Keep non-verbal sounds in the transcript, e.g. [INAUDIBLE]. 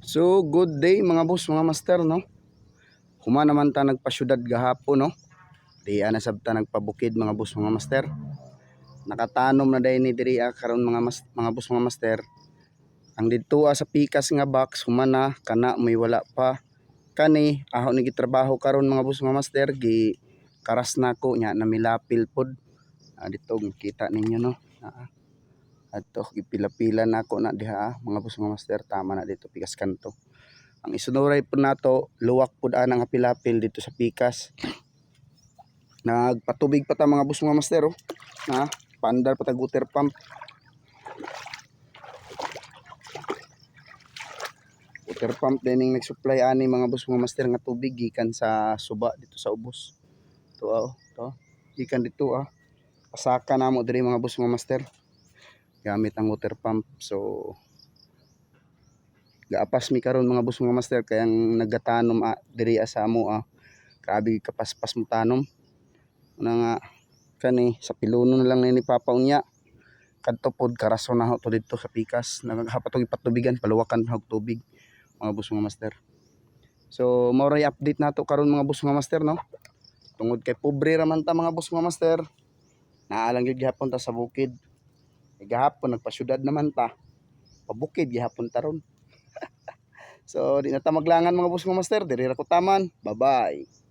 So, good day mga boss, mga master, no? Huma naman ta nagpasyudad gahapon, no? Di ana sabta nagpabukid mga boss, mga master. Nakatanom na dahil ni diri ah, karon mga mas, mga boss, mga master. Ang dito ah, sa pikas nga box, humana kana may wala pa. Kani aho ni gitrabaho karon mga boss, mga master, gi karas na ko nya na milapil pod. Ah, dito kita ninyo no. Ah, Ato, gipila-pila na ako na diha mga boss mga master, tama na dito pikas kanto. Ang isunuray po nato, luwak po daan ang apilapil dito sa pikas. Nagpatubig pa ta mga boss mga master oh. Ha? Pandar pa ta gutter pump. Water pump din yung nag-supply ani mga boss mga master nga tubig gikan sa suba dito sa ubos. To ah, oh, to. Gikan dito ah. Pasaka na mo diri mga boss mga master gamit ang water pump. So gaapas mi karon mga boss mga master kaya ang nagatanom ah, diri sa amo ah. Grabe kapaspas mo tanom. Una nga kani sa piluno na lang ni papa unya. Kadto pod karaso na to dito sa pikas. Naghapat og ipatubigan paluwakan og tubig mga boss mga master. So mao ray update nato karon mga boss mga master no? Tungod kay pobre raman ta mga boss mga master. Naalang gyud gihapon ta sa bukid Eh, gahapon nagpasyudad naman ta. Pabukid gihapon taron. [LAUGHS] so di na ta maglangan mga boss mga master, diri ra ko taman. Bye-bye.